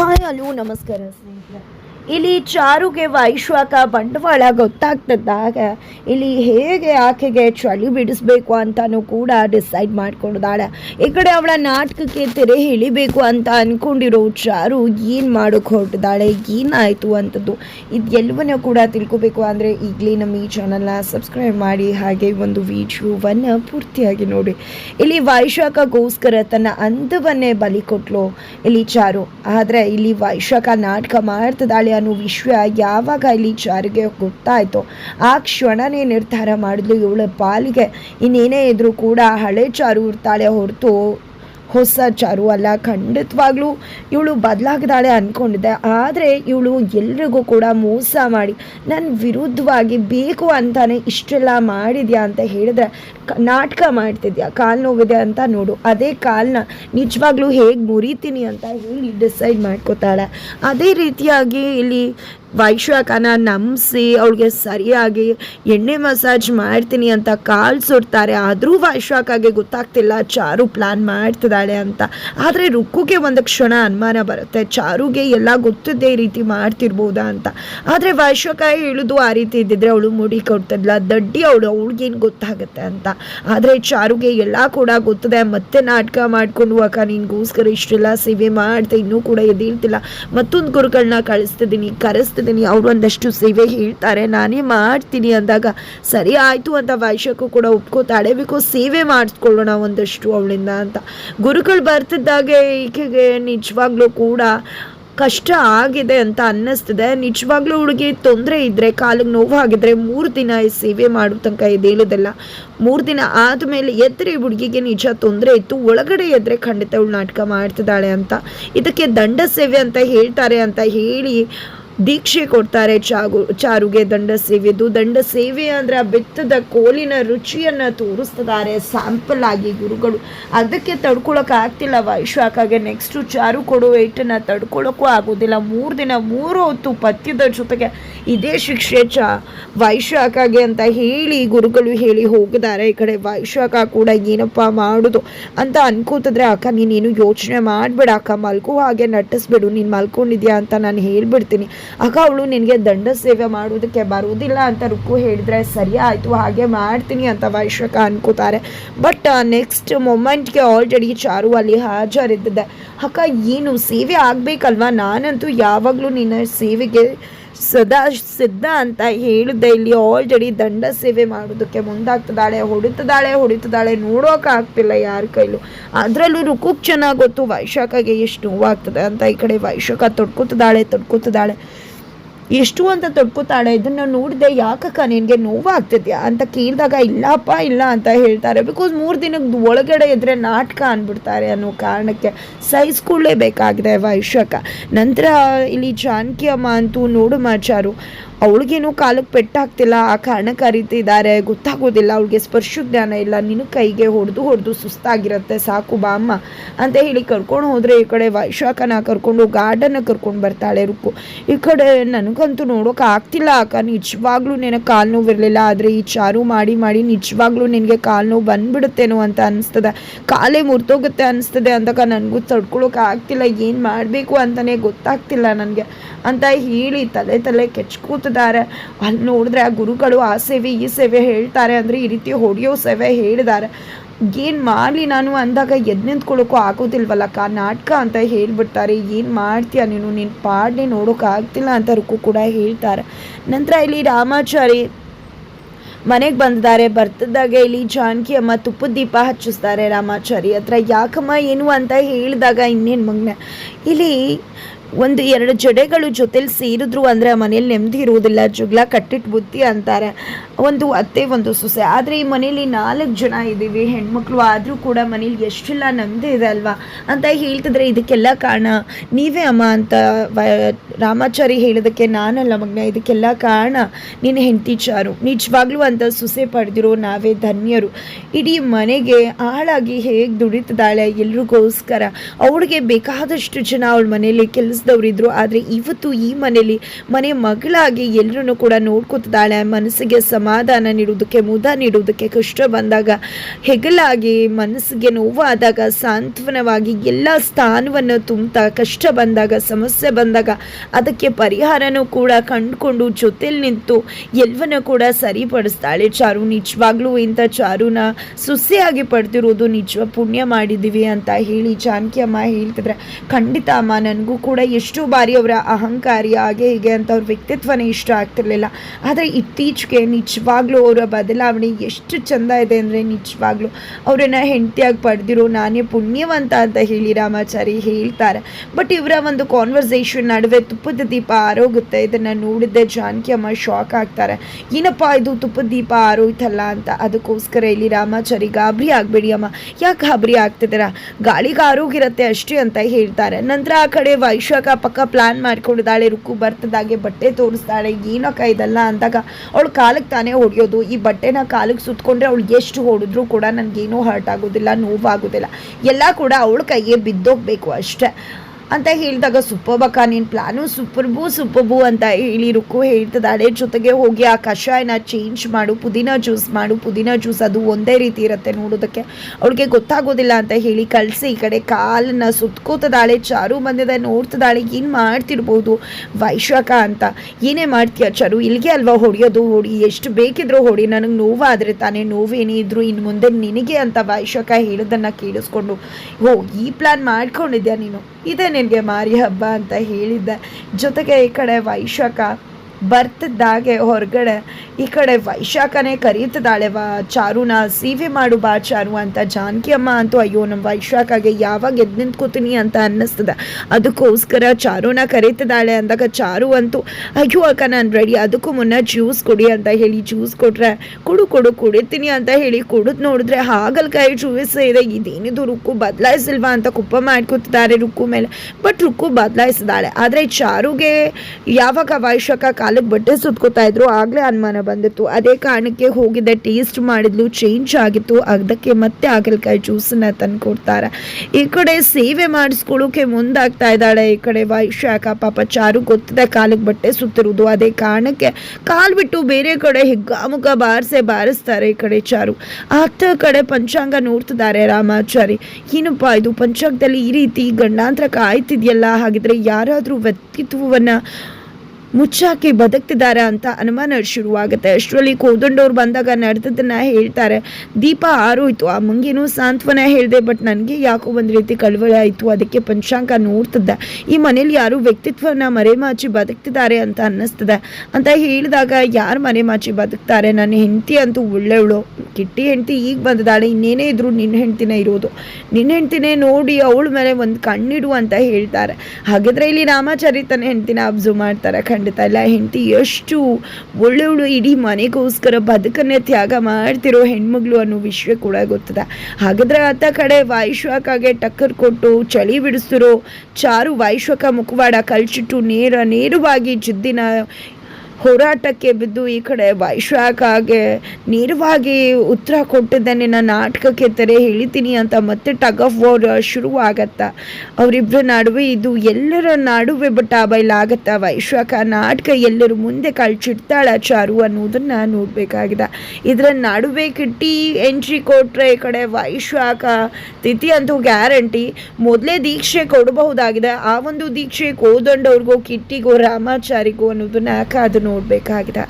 Hi hello नमस्कार ಇಲ್ಲಿ ಚಾರುಗೆ ವೈಶ್ವಾಕ ಬಂಡವಾಳ ಗೊತ್ತಾಗ್ತದಾಗ ಇಲ್ಲಿ ಹೇಗೆ ಆಕೆಗೆ ಚಳಿ ಬಿಡಿಸ್ಬೇಕು ಅಂತಾನೂ ಕೂಡ ಡಿಸೈಡ್ ಮಾಡ್ಕೊಂಡಿದ್ದಾಳೆ. ಈ ಕಡೆ ಅವಳ ನಾಟಕಕ್ಕೆ ತೆರೆ ಇಳಿಬೇಕು ಅಂತ ಅನ್ಕೊಂಡಿರೋ ಚಾರು ಏನು ಮಾಡೋಕೆ ಹೊರಟಿದ್ದಾಳೆ, ಏನಾಯಿತು ಅಂತದ್ದು ಎಲ್ಲವನ್ನ ಕೂಡ ತಿಳ್ಕೊಬೇಕು. ಅಂದರೆ ಈಗಲೇ ನಮ್ಮ ಈ ಚಾನಲ್ನ ಸಬ್ಸ್ಕ್ರೈಬ್ ಮಾಡಿ, ಹಾಗೆ ಒಂದು ವಿಡಿಯೋವನ್ನು ಪೂರ್ತಿಯಾಗಿ ನೋಡಿ. ಇಲ್ಲಿ ವೈಶಾಖಗೋಸ್ಕರ ತನ್ನ ಅಂದವನ್ನೇ ಬಲಿ ಕೊಟ್ಲು ಇಲ್ಲಿ ಚಾರು. ಆದರೆ ಇಲ್ಲಿ ವೈಶಾಖ ನಾಟಕ ಮಾಡ್ತಿದ್ದಾಳೆ. ಅನ್ನೋ ವಿಶ್ವ ಯಾವಾಗ ಇಲ್ಲಿ ಜಾರಿಗೆ ಗೊತ್ತಾಯಿತು. ಆ ಕ್ಷಣನೇ ನಿರ್ಧಾರ ಮಾಡಿದ್ಲು ಇವಳ ಪಾಲಿಗೆ. ಇನ್ನೇನೇ ಇದ್ರೂ ಕೂಡ ಹಳೆ ಚಾರು ಇರ್ತಾಳೆ ಹೊರತು ಹೊಸ ಚಾರು ಅಲ್ಲ ಖಂಡಿತವಾಗ್ಲೂ ಇವಳು ಬದಲಾಗ್ದಾಳೆ ಅಂದ್ಕೊಂಡಿದ್ದೆ ಆದರೆ ಇವಳು ಎಲ್ರಿಗೂ ಕೂಡ ಮೋಸ ಮಾಡಿ ನನ್ನ ವಿರುದ್ಧವಾಗಿ ಬೇಕು ಅಂತಾನೆ ಇಷ್ಟೆಲ್ಲ ಮಾಡಿದ್ಯಾ ಅಂತ ಹೇಳಿದ್ರೆ ನಾಟಕ ಮಾಡ್ತಿದ್ಯಾ? ಕಾಲು ನೋವಿದೆ ಅಂತ ನೋಡು. ಅದೇ ಕಾಲನ್ನ ನಿಜವಾಗ್ಲೂ ಹೇಗೆ ಮುರಿತೀನಿ ಅಂತ ಹೇಳಿ ಡಿಸೈಡ್ ಮಾಡ್ಕೋತಾಳೆ. ಅದೇ ರೀತಿಯಾಗಿ ಇಲ್ಲಿ ವೈಶ್ವಾಕನ ನಂಬಿಸಿ ಅವ್ಳಿಗೆ ಸರಿಯಾಗಿ ಎಣ್ಣೆ ಮಸಾಜ್ ಮಾಡ್ತೀನಿ ಅಂತ ಕಾಲು ಸುಡ್ತಾರೆ. ಆದರೂ ವೈಶ್ವಾಕಾಗೆ ಗೊತ್ತಾಗ್ತಿಲ್ಲ, ಚಾರು ಪ್ಲಾನ್ ಮಾಡ್ತಿದ್ದಾಳೆ ಅಂತ. ಆದರೆ ರುಕ್ಕುಗೆ ಒಂದು ಕ್ಷಣ ಅನುಮಾನ ಬರುತ್ತೆ. ಚಾರುಗೆ ಎಲ್ಲ ಗೊತ್ತಿದ್ದೇ ಈ ರೀತಿ ಮಾಡ್ತಿರ್ಬೋದಾ ಅಂತ. ಆದರೆ ವೈಶಾಖ ಹೇಳುದು ಆ ರೀತಿ ಇದ್ದಿದ್ರೆ ಅವಳು ಮುಡಿ ಕೊಡ್ತಿದ್ಲ. ದಡ್ಡಿ ಅವಳು, ಅವಳಿಗೇನು ಗೊತ್ತಾಗುತ್ತೆ ಅಂತ. ಆದರೆ ಚಾರುಗೆ ಎಲ್ಲ ಕೂಡ ಗೊತ್ತಿದೆ. ಮತ್ತೆ ನಾಟಕ ಮಾಡ್ಕೊಂಡು, ಅಕ್ಕ, ನಿನ್ಗೋಸ್ಕರ ಇಷ್ಟೆಲ್ಲ ಸೇವೆ ಮಾಡ್ತೆ ಇನ್ನೂ ಕೂಡ ಎದ್ದೇಳ್ತಿಲ್ಲ. ಮತ್ತೊಂದು ಗುರುಗಳನ್ನ ಕಳಿಸ್ತಿದ್ದೀನಿ. ಕರೆಸ್ತಿದ್ದೀನಿ ಅವರು ಒಂದಷ್ಟು ಸೇವೆ ಹೇಳ್ತಾರೆ, ನಾನೇ ಮಾಡ್ತೀನಿ ಅಂದಾಗ ಸರಿ ಆಯಿತು ಅಂತ ವೈಶ್ಯಕ್ಕೂ ಕೂಡ ಒಪ್ಕೋತಾಳೆ ಬಿಕಾಸ್ ಸೇವೆ ಮಾಡಿಸ್ಕೊಳ್ಳೋಣ ಒಂದಷ್ಟು ಅವಳಿಂದ ಅಂತ. ಗುರುಗಳು ಬರ್ತಿದ್ದಾಗೆ ಈಕೆಗೆ ನಿಜವಾಗ್ಲೂ ಕೂಡ ಕಷ್ಟ ಆಗಿದೆ ಅಂತ ಅನ್ನಿಸ್ತಿದೆ. ನಿಜವಾಗ್ಲೂ ಹುಡುಗಿ ತೊಂದರೆ ಇದ್ದರೆ ಕಾಲಿಗೆ ನೋವಾಗಿದ್ರೆ ಮೂರು ದಿನ ಈ ಸೇವೆ ಮಾಡೋ ತನಕ ಎದ್ದೇಳೋದಿಲ್ಲ ಮೂರು ದಿನ ಆದಮೇಲೆ ಎದ್ರೆ ಹುಡುಗಿಗೆ ನಿಜ ತೊಂದರೆ ಇತ್ತು, ಒಳಗಡೆ ಎದ್ರೆ ಖಂಡಿತ ಅವಳು ನಾಟಕ ಮಾಡ್ತಿದ್ದಾಳೆ ಅಂತ. ಇದಕ್ಕೆ ದಂಡ ಸೇವೆ ಅಂತ ಹೇಳ್ತಾರೆ ಅಂತ ಹೇಳಿ ದೀಕ್ಷೆ ಕೊಡ್ತಾರೆ ಚಾಗು, ಚಾರುಗೆ ದಂಡ ಸೇವೆದು ದಂಡ ಸೇವೆ ಅಂದರೆ ಆ ಬೆತ್ತದ ಕೋಲಿನ ರುಚಿಯನ್ನು ತೋರಿಸ್ತಿದ್ದಾರೆ ಸ್ಯಾಂಪಲ್ ಆಗಿ ಗುರುಗಳು. ಅದಕ್ಕೆ ತಡ್ಕೊಳಕ್ಕೆ ಆಗ್ತಿಲ್ಲ ವೈಶ್ವಾಕಾಗೆ ನೆಕ್ಸ್ಟು ಚಾರು ಕೊಡೋ ಏಟನ್ನು ತಡ್ಕೊಳಕ್ಕೂ ಆಗೋದಿಲ್ಲ. ಮೂರು ದಿನ, ಮೂರು ಹೊತ್ತು ಪಥ್ಯದ ಜೊತೆಗೆ ಇದೇ ಶಿಕ್ಷೆ ಚ ವೈಶಾಖಾಗೆ ಅಂತ ಹೇಳಿ ಗುರುಗಳು ಹೇಳಿ ಹೋಗಿದ್ದಾರೆ. ಈ ಕಡೆ ವೈಶಾಖ ಕೂಡ ಏನಪ್ಪ ಮಾಡೋದು ಅಂತ ಅನ್ಕೋತಿದ್ರೆ, ಅಕ್ಕ, ನೀನೇನು ಯೋಚನೆ ಮಾಡಬೇಡ. ಅಕ್ಕ, ಮಲ್ಕೋ ಹಾಗೆ ನಟಿಸ್ಬಿಡು. ನೀನು ಮಲ್ಕೊಂಡಿದ್ಯಾ ಅಂತ ನಾನು ಹೇಳ್ಬಿಡ್ತೀನಿ. ಅಕ್ಕ, ಅವಳು ನಿನಗೆ ದಂಡ ಸೇವೆ ಮಾಡೋದಕ್ಕೆ ಬರುವುದಿಲ್ಲ ಅಂತ ರುಕ್ಕು ಹೇಳಿದ್ರೆ, ಸರಿ ಆಯಿತು, ಹಾಗೆ ಮಾಡ್ತೀನಿ ಅಂತ ವೈಶ್ವಕ ಅನ್ಕೋತಾರೆ. ಬಟ್ ನೆಕ್ಸ್ಟ್ ಮೊಮೆಂಟ್ಗೆ ಆಲ್ರೆಡಿ ಚಾರು ಅಲ್ಲಿ ಹಾಜರಿದ್ದಿದೆ. ಅಕ್ಕ, ಏನು ಸೇವೆ ಆಗಬೇಕಲ್ವಾ? ನಾನಂತೂ ಯಾವಾಗಲೂ ನಿನ್ನ ಸೇವೆಗೆ ಸದಾ ಸಿದ್ಧ ಅಂತ ಹೇಳಿದ್ದೆ ಇಲ್ಲಿ ಆಲ್ರೆಡಿ ದಂಡ ಸೇವೆ ಮಾಡೋದಕ್ಕೆ ಮುಂದಾಗ್ತದಾಳೆ, ಹೊಡಿತದಾಳೆ ಹೊಡಿತದಾಳೆ ನೋಡೋಕ್ಕಾಗ್ತಿಲ್ಲ ಯಾರ ಕೈಲೂ. ಅದರಲ್ಲೂ ರುಕುಕ್ ಚೆನ್ನಾಗಿ ಗೊತ್ತು, ವೈಶಾಖಗೆ ಎಷ್ಟು ನೋವಾಗ್ತದೆ ಅಂತ ಈ ಕಡೆ ವೈಶಾಖ ತೊಡ್ಕೊತದಾಳೆ ತೊಡ್ಕೊತದಾಳೆ. ಎಷ್ಟು ಅಂತ ತೊಡ್ಕೊತಾಳೆ? ಇದನ್ನು ನೋಡಿದೆ. ಯಾಕಕ್ಕ ನಿನಗೆ ನೋವಾಗ್ತಿದ್ಯಾ? ಅಂತ ಕೇಳಿದಾಗ, ಇಲ್ಲಪ್ಪ, ಇಲ್ಲ ಅಂತ ಹೇಳ್ತಾರೆ. ಬಿಕಾಸ್ ಮೂರು ದಿನದ ಒಳಗಡೆ ಇದ್ರೆ ನಾಟಕ ಅಂದ್ಬಿಡ್ತಾರೆ ಅನ್ನೋ ಕಾರಣಕ್ಕೆ ಸಹಿಸ್ಕೊಳ್ಳೇಬೇಕಾಗಿದೆ ವೈಶಾಖ. ನಂತರ ಇಲ್ಲಿ ಜಾನಕಿ ಅಮ್ಮ ಅಂತೂ, ನೋಡು ಮಾಚಾರು, ಅವಳಿಗೇನು ಕಾಲಕ್ಕೆ ಪೆಟ್ಟಾಗ್ತಿಲ್ಲ. ಆ ಕಾರಣ ಕರೀತಿದ್ದಾರೆ. ಗೊತ್ತಾಗೋದಿಲ್ಲ. ಅವಳಿಗೆ ಸ್ಪರ್ಶ ಜ್ಞಾನ ಇಲ್ಲ. ನಿನ್ನ ಕೈಗೆ ಹೊಡೆದು ಹೊಡೆದು ಸುಸ್ತಾಗಿರುತ್ತೆ. ಸಾಕು ಬಾ ಅಮ್ಮ. ಅಂತ ಹೇಳಿ ಕರ್ಕೊಂಡು ಹೋದರೆ ಈ ಕಡೆ ವೈಶಾಖನ ಕರ್ಕೊಂಡು, ಗಾರ್ಡನ್ನ ಕರ್ಕೊಂಡು ಬರ್ತಾಳೆ ರುಕ್ಕು. ಈ ಕಡೆ ನನಗಂತೂ ನೋಡೋಕೆ ಆಗ್ತಿಲ್ಲ ಅಕ್ಕ. ನಿಜವಾಗ್ಲೂ ನಿನಗೆ ಕಾಲು ನೋವು ಇರಲಿಲ್ಲ, ಆದರೆ ಈ ಚಾರು ಮಾಡಿ ಮಾಡಿ ನಿಜವಾಗ್ಲೂ ನಿನಗೆ ಕಾಲು ನೋವು ಬಂದ್ಬಿಡುತ್ತೇನೋ ಅಂತ ಅನಿಸ್ತದೆ. ಕಾಲೇ ಮುರ್ತೋಗುತ್ತೆ ಅನಿಸ್ತದೆ ಅಂತಕ್ಕ ನನಗೂ ತಡ್ಕೊಳ್ಳೋಕೆ ಆಗ್ತಿಲ್ಲ. ಏನು ಮಾಡಬೇಕು ಅಂತಲೇ ಗೊತ್ತಾಗ್ತಿಲ್ಲ ನನಗೆ. ಅಂತ ಹೇಳಿ ತಲೆ ತಲೆ ಕೆಚ್ಕೂತಿದ್ದಾರೆ. ಅಲ್ಲಿ ನೋಡಿದ್ರೆ ಆ ಗುರುಗಳು ಆ ಸೇವೆ, ಈ ಸೇವೆ ಹೇಳ್ತಾರೆ. ಅಂದರೆ ಈ ರೀತಿ ಹೊಡೆಯೋ ಸೇವೆ ಹೇಳಿದ್ದಾರೆ. ಏನು ಮಾಡಲಿ ನಾನು ಅಂದಾಗ ಎದ್ದು ನಿಂತ್ಕೊಳ್ಳೋಕ್ಕೂ ಆಗೋದಿಲ್ವಲ್ಲಕ್ಕ ನಾಟಕ ಅಂತ ಹೇಳ್ಬಿಡ್ತಾರೆ. ಏನು ಮಾಡ್ತೀಯ ನೀನು? ನಿನ್ನ ಪಾಡನೆ ನೋಡೋಕ್ಕಾಗ್ತಿಲ್ಲ ಅಂತ ರುಕ್ಕು ಕೂಡ ಹೇಳ್ತಾರೆ. ನಂತರ ಇಲ್ಲಿ ರಾಮಾಚಾರಿ ಮನೆಗೆ ಬಂದಿದ್ದಾರೆ. ಬರ್ತಿದ್ದಾಗ ಇಲ್ಲಿ ಜಾನಕಿ ಅಮ್ಮ ತುಪ್ಪದ ದೀಪ ಹಚ್ಚಿಸ್ತಾರೆ ರಾಮಾಚಾರಿ ಹತ್ರ. ಯಾಕಮ್ಮ ಏನು ಅಂತ ಹೇಳಿದಾಗ ಇನ್ನೇನು ಮಗ್ನ? ಇಲ್ಲಿ ಒಂದು ಎರಡು ಜಡೆಗಳು ಜೊತೆಲಿ ಸೇರಿದ್ರು ಅಂದರೆ ಮನೇಲಿ ನೆಮ್ಮದಿ ಇರುವುದಿಲ್ಲ, ಜುಗ್ಲ ಕಟ್ಟಿಟ್ಟು ಬುದ್ಧಿ ಅಂತಾರೆ. ಒಂದು ಅತ್ತೆ, ಒಂದು ಸೊಸೆ. ಆದರೆ ಈ ಮನೇಲಿ ನಾಲ್ಕು ಜನ ಇದ್ದೀವಿ, ಹೆಣ್ಮಕ್ಳು. ಆದರೂ ಕೂಡ ಮನೇಲಿ ಎಷ್ಟೆಲ್ಲ ನೆಮ್ಮದಿ ಇದೆ ಅಲ್ವಾ? ಅಂತ ಹೇಳ್ತಿದ್ರೆ ಇದಕ್ಕೆಲ್ಲ ಕಾರಣ ನೀವೇ ಅಮ್ಮ ಅಂತ ರಾಮಾಚಾರಿ ಹೇಳೋದಕ್ಕೆ ನಾನಲ್ಲ ಮಗ್ನ. ಇದಕ್ಕೆಲ್ಲ ಕಾರಣ ನಿನ್ನ ಹೆಂಡತಿ ಚಾರು ನಿಜವಾಗ್ಲೂ ಅಂತ ಸೊಸೆ ಪಡೆದಿರೋ ನಾವೇ ಧನ್ಯರು. ಇಡೀ ಮನೆಗೆ ಆಳಾಗಿ ಹೇಗೆ ದುಡಿತಿದ್ದಾಳೆ ಎಲ್ರಿಗೋಸ್ಕರ. ಅವಳಿಗೆ ಬೇಕಾದಷ್ಟು ಜನ ಅವಳ ಮನೇಲಿ ಕೆಲಸ ಕೆಲಸದವ್ರಿದ್ರು ಆದರೆ ಇವತ್ತು ಈ ಮನೆಯಲ್ಲಿ ಮನೆ ಮಗಳಾಗಿ ಎಲ್ಲರನ್ನು ಕೂಡ ನೋಡ್ಕೊತಿದ್ದಾಳೆ. ಮನಸ್ಸಿಗೆ ಸಮಾಧಾನ ನೀಡುವುದಕ್ಕೆ, ಮುದ ನೀಡುವುದಕ್ಕೆ ಕಷ್ಟ ಬಂದಾಗ, ಹೆಗಲಾಗಿ ಮನಸ್ಸಿಗೆ ನೋವಾದಾಗ, ಸಾಂತ್ವನವಾಗಿ ಎಲ್ಲ ಸ್ಥಾನವನ್ನು ತುಂಬ್ತಾ, ಕಷ್ಟ ಬಂದಾಗ, ಸಮಸ್ಯೆ ಬಂದಾಗ ಅದಕ್ಕೆ ಪರಿಹಾರನೂ ಕೂಡ ಕಂಡುಕೊಂಡು ಜೊತೆಲಿ ನಿಂತು ಎಲ್ಲವನ್ನ ಕೂಡ ಸರಿಪಡಿಸ್ತಾಳೆ. ಚಾರು, ನಿಜವಾಗ್ಲೂ ಇಂಥ ಚಾರುನ ಸುಸ್ಸೆಯಾಗಿ ಪಡೆದಿರೋದು ನಿಜ ಪುಣ್ಯ ಮಾಡಿದ್ದೀವಿ ಅಂತ ಹೇಳಿ ಜಾನಕಿ ಅಮ್ಮ ಹೇಳ್ತಿದ್ರೆ, ಖಂಡಿತ ಅಮ್ಮ, ನನಗೂ ಕೂಡ ಎಷ್ಟೋ ಬಾರಿ ಅವರ ಅಹಂಕಾರಿ ಹಾಗೆ ಹೀಗೆ ಅಂತ ಅವ್ರ ವ್ಯಕ್ತಿತ್ವನೇ ಇಷ್ಟ ಆಗ್ತಿರ್ಲಿಲ್ಲ. ಆದರೆ ಇತ್ತೀಚೆಗೆ ನಿಜವಾಗ್ಲೂ ಅವರ ಬದಲಾವಣೆ ಎಷ್ಟು ಚೆಂದ ಇದೆ ಅಂದರೆ ನಿಜವಾಗ್ಲೂ ಅವರನ್ನು ಹೆಂಡತಿಯಾಗಿ ಪಡೆದಿರೋ ನಾನೇ ಪುಣ್ಯವಂತ ಅಂತ ಹೇಳಿ ರಾಮಾಚಾರಿ ಹೇಳ್ತಾರೆ. ಬಟ್ ಇವರ ಒಂದು ಕಾನ್ವರ್ಸೇಷನ್ ನಡುವೆ ತುಪ್ಪದ ದೀಪ ಆರೋಗುತ್ತೆ. ಇದನ್ನು ನೋಡಿದ್ದೆ ಜಾನಕಿ ಅಮ್ಮ ಶಾಕ್ ಆಗ್ತಾರೆ. ಏನಪ್ಪ ಇದು ತುಪ್ಪದ ದೀಪ ಆರೋಯ್ತಲ್ಲ ಅಂತ. ಅದಕ್ಕೋಸ್ಕರ ಇಲ್ಲಿ ರಾಮಾಚಾರಿ ಗಾಬರಿ ಆಗಬೇಡಿ ಅಮ್ಮ. ಯಾಕೆ ಗಾಬರಿ ಆಗ್ತಿದ್ದೀರಾ? ಗಾಳಿಗೆ ಆರೋಗಿರತ್ತೆ ಅಷ್ಟೇ ಅಂತ ಹೇಳ್ತಾರೆ. ನಂತರ ಆ ಕಡೆ ವೈಶಾಖ ಪಕ್ಕ ಪ್ಲಾನ್ ಮಾಡ್ಕೊಂಡಿದ್ದಾಳೆ. ರುಕ್ಕು ಬರ್ತದಾಗೆ ಬಟ್ಟೆ ತೋರಿಸ್ತಾಳೆ. ಏನಕ್ಕ ಇದಲ್ಲ ಅಂದಾಗ ಅವಳು ಕಾಲಕ್ಕೆ ತಾನೇ ಹೊಡೆಯೋದು. ಈ ಬಟ್ಟೆನ ಕಾಲಿಗೆ ಸುತ್ಕೊಂಡ್ರೆ ಅವಳು ಎಷ್ಟು ಹೊಡೆದ್ರೂ ಕೂಡ ನನಗೇನೂ ಹರ್ಟ್ ಆಗೋದಿಲ್ಲ, ನೋವಾಗೋದಿಲ್ಲ. ಎಲ್ಲ ಕೂಡ ಅವಳ ಕೈಗೆ ಬಿದ್ದೋಗ್ಬೇಕು ಅಷ್ಟೇ. ಅಂತ ಹೇಳಿದಾಗ ಸುಪ್ಪಬಕ್ಕ ನಿನ್ನ ಪ್ಲಾನು ಸೂಪರ್ಬು ಸುಪ್ಪಬು ಅಂತ ಹೇಳಿ ರುಕ್ಕು ಹೇಳ್ತಿದ್ದಾಳೆ ಜೊತೆಗೆ ಹೋಗಿ ಆ ಕಷಾಯನ ಚೇಂಜ್ ಮಾಡು, ಪುದೀನ ಜ್ಯೂಸ್ ಮಾಡು. ಪುದೀನ ಜ್ಯೂಸ್ ಅದು ಒಂದೇ ರೀತಿ ಇರುತ್ತೆ ನೋಡೋದಕ್ಕೆ. ಅವಳಿಗೆ ಗೊತ್ತಾಗೋದಿಲ್ಲ ಅಂತ ಹೇಳಿ ಕಳಿಸಿ, ಈ ಕಡೆ ಕಾಲನ್ನ ಸುತ್ಕೋತದಾಳೆ ಚಾರು ಬಂದಿದೆ ನೋಡ್ತಿದ್ದಾಳೆ ಏನು ಮಾಡ್ತಿರ್ಬೋದು ವೈಶಾಖ ಅಂತ. ಏನೇ ಮಾಡ್ತೀಯ ಚಾರು ಇಲ್ಲಿಗೆ ಅಲ್ವಾ ಹೊಡೆಯೋದು? ಹೊಡಿ, ಎಷ್ಟು ಬೇಕಿದ್ರೂ ಹೊಡಿ, ನನಗೆ ನೋವಾದರೆ ತಾನೇ, ನೋವೇನೇ ಇದ್ರು ಇನ್ನು ಮುಂದೆ ನಿನಗೆ ಅಂತ ವೈಶಾಖ ಹೇಳೋದನ್ನು ಕೇಳಿಸ್ಕೊಂಡು, ಓ, ಈ ಪ್ಲಾನ್ ಮಾಡ್ಕೊಂಡಿದ್ಯಾ ನೀನು? ಇದೇ ನಿನಗೆ ಮಾರಿ ಹಬ್ಬ ಅಂತ ಹೇಳಿದ್ದೆ. ಜೊತೆಗೆ ಈ ಕಡೆ ವೈಶಾಖ ಬರ್ತಿದ್ದಾಗೆ ಹೊರಗಡೆ. ಈ ಕಡೆ ವೈಶಾಖನೇ ಕರೀತಿದ್ದಾಳೆ ವಾ ಚಾರುನ ಸೀವೆ ಮಾಡು ಬಾ ಚಾರು ಅಂತ ಜಾನಕಿ ಅಮ್ಮ ಅಂತೂ, ಅಯ್ಯೋ ನಮ್ಮ ವೈಶಾಖಗೆ ಯಾವಾಗ ಎದ್ದು ನಿಂತ್ಕೋತೀನಿ ಅಂತ ಅನ್ನಿಸ್ತದೆ. ಅದಕ್ಕೋಸ್ಕರ ಚಾರುನ ಕರೀತಿದ್ದಾಳೆ ಅಂದಾಗ ಚಾರು ಅಂತೂ, ಅಯ್ಯೋ, ಅಕ್ಕ, ನಾನು ರೆಡಿ ಅದಕ್ಕೂ ಮುನ್ನ ಜ್ಯೂಸ್ ಕೊಡಿ ಅಂತ ಹೇಳಿ ಜ್ಯೂಸ್ ಕೊಟ್ರೆ, ಕೊಡು ಕೊಡು, ಕುಡಿತೀನಿ ಅಂತ ಹೇಳಿ ಕುಡಿದು ನೋಡಿದ್ರೆ ಹಾಗಲ್ಕಾಯಿ ಜ್ಯೂಸ್ ಇದೆ. ಇದೇನಿದು ರುಕ್ಕು ಬದಲಾಯಿಸಿಲ್ವಾ ಅಂತ ಕುಪ್ಪ ಮಾಡ್ಕೊತಿದ್ದಾರೆ ರುಕ್ಕು ಮೇಲೆ. ಬಟ್ ರುಕ್ಕು ಬದಲಾಯಿಸಿದಾಳೆ ಆದರೆ ಚಾರುಗೆ ಯಾವಾಗ ವೈಶಾಖ ಕಾಲಕ್ಕೆ ಬಟ್ಟೆ ಸುತ್ಕೋತಾ ಇದ್ರು, ಆಗಲೇ ಅನುಮಾನ ಬಂದಿತ್ತು. ಅದೇ ಕಾರಣಕ್ಕೆ ಹೋಗಿದ್ದೆ ಟೇಸ್ಟ್ ಮಾಡಿದ್ಲು ಚೇಂಜ್ ಆಗಿತ್ತು. ಅದಕ್ಕೆ ಮತ್ತೆ ಹಾಗಲಕಾಯಿ ಜ್ಯೂಸನ್ನ ತಂದು ಕೊಡ್ತಾರೆ ಈ ಕಡೆ ಸೇವೆ ಮಾಡಿಸ್ಕೊಳ್ಳೋಕೆ ಮುಂದಾಗ್ತಾ ಇದ್ದಾಳೆ. ಈ ಕಡೆ ವೈಶಾಖ, ಪಾಪ ಚಾರು ಗೊತ್ತಿದೆ ಕಾಲಿಗೆ ಬಟ್ಟೆ ಸುತ್ತಿರುವುದು ಅದೇ ಕಾರಣಕ್ಕೆ ಕಾಲು ಬಿಟ್ಟು ಬೇರೆ ಕಡೆ ಹಿಗ್ಗಾಮುಖ ಬಾರಿಸೆ ಬಾರಿಸ್ತಾರೆ ಈ ಕಡೆ ಚಾರು. ಆಗ್ತ ಕಡೆ ಪಂಚಾಂಗ ನೋಡ್ತಿದ್ದಾರೆ ರಾಮಾಚಾರಿ. ಏನಪ್ಪ ಇದು? ಪಂಚಾಂಗದಲ್ಲಿ ಈ ರೀತಿ ಗಂಡಾಂತರ ಕಾಯ್ತಿದೆಯಲ್ಲ ಹಾಗಿದ್ರೆ ಯಾರಾದರೂ ವ್ಯಕ್ತಿತ್ವವನ್ನು ಮುಚ್ಚಾಕಿ ಬದುಕ್ತಿದ್ದಾರೆ ಅಂತ ಅನುಮಾನ ಶುರುವಾಗುತ್ತೆ. ಅಷ್ಟರಲ್ಲಿ ಕೋದಂಡವ್ರು ಬಂದಾಗ ನಡೆದದನ್ನ ಹೇಳ್ತಾರೆ. ದೀಪ ಆರೋಯ್ತು, ಆ ಮಂಗಿನೂ ಸಾಂತ್ವನ ಹೇಳಿದೆ, ಬಟ್ ನನಗೆ ಯಾಕೋ ಒಂದು ರೀತಿ ಕಳವಳ ಆಯಿತು. ಅದಕ್ಕೆ ಪಂಚಾಂಗ ನೋಡ್ತಿದ್ದೆ. ಈ ಮನೇಲಿ ಯಾರು ವ್ಯಕ್ತಿತ್ವನ ಮರೆಮಾಚಿ ಬದುಕ್ತಿದ್ದಾರೆ ಅಂತ ಅನ್ನಿಸ್ತದೆ. ಅಂತ ಹೇಳಿದಾಗ, ಯಾರು ಮರೆಮಾಚಿ ಬದುಕ್ತಾರೆ? ನನ್ನ ಹೆಂಡತಿ ಅಂತೂ ಒಳ್ಳೆಯವಳು ಕಿಟ್ಟಿ ಹೆಂಡತಿ ಈಗ ಬಂದದಾಳೆ ಇನ್ನೇನೇ ಇದ್ರು ನಿನ್ನ ಹೆಂಡ್ತಿನೇ ಇರೋದು. ನಿನ್ನ ಹೆಂಡ್ತಿನೇ ನೋಡಿ ಅವಳ ಮೇಲೆ ಒಂದು ಕಣ್ಣಿಡು ಅಂತ ಹೇಳ್ತಾರೆ. ಹಾಗಿದ್ರೆ ಇಲ್ಲಿ ರಾಮಾಚಾರಿ ತನ್ನ ಹೆಂಡ್ತಿನ ಅಬ್ಸರ್ವ್ ಮಾಡ್ತಾರೆ. ಖಂಡಿತ ಇಲ್ಲ. ಹೆಂಡತಿ ಎಷ್ಟು ಒಳ್ಳೆಯವಳು ಇಡೀ ಮನೆಗೋಸ್ಕರ ಬದುಕನ್ನೇ ತ್ಯಾಗ ಮಾಡ್ತಿರೋ ಹೆಣ್ಮಗಳು ಅನ್ನೋ ವಿಷಯ ಕೂಡ ಗೊತ್ತದೆ. ಹಾಗಾದ್ರೆ ಆತ ಕಡೆ ವಾಯುಶ್ವಾಕಾಗೆ ಟಕ್ಕರ್ ಕೊಟ್ಟು ಚಳಿ ಬಿಡಿಸ್ತಿರೋ ಚಾರು ವೈಶ್ವಕ ಮುಖವಾಡ ಕಳ್ಚಿಟ್ಟು ನೇರ ನೇರವಾಗಿ ಜಿದ್ದಿನ ಹೋರಾಟಕ್ಕೆ ಬಿದ್ದು ಈ ಕಡೆ ವೈಶಾಖಾಗೆ ನೇರವಾಗಿ ಉತ್ತರ ಕೊಟ್ಟಿದ್ದೆ, ನಿನ್ನ ನಾಟಕಕ್ಕೆ ತೆರೆ ಹೇಳಿತೀನಿ ಅಂತ ಮತ್ತೆ ಟಗ್ ಆಫ್ ವಾರ್ ಶುರುವಾಗತ್ತ? ಅವರಿಬ್ಬರ ನಡುವೆ ಇದು ಎಲ್ಲರ ನಡುವೆ ಬಟ್ ಆ ಬಯಲಾಗತ್ತ ವೈಶಾಖ ನಾಟಕ ಎಲ್ಲರೂ ಮುಂದೆ ಕಳ್ಚಿಡ್ತಾಳ ಚಾರು ಅನ್ನೋದನ್ನ ನೋಡಬೇಕಾಗಿದೆ. ಇದರ ನಡುವೆ ಕಿಟ್ಟಿ ಎಂಟ್ರಿ ಕೊಟ್ರೆ ಈ ಕಡೆ ವೈಶಾಖ ತಿಥಿ ಅಂತೂ ಗ್ಯಾರಂಟಿ ಮೊದಲೇ ದೀಕ್ಷೆ ಕೊಡಬಹುದಾಗಿದೆ. ಆ ಒಂದು ದೀಕ್ಷೆ ಕೋದಂಡವ್ರಿಗೋ ಕಿಟ್ಟಿಗೋ, ರಾಮಾಚಾರಿಗೋ ಅನ್ನೋದನ್ನ ಕಾದು ನೋಡಬೇಕಾಗಿದೆ.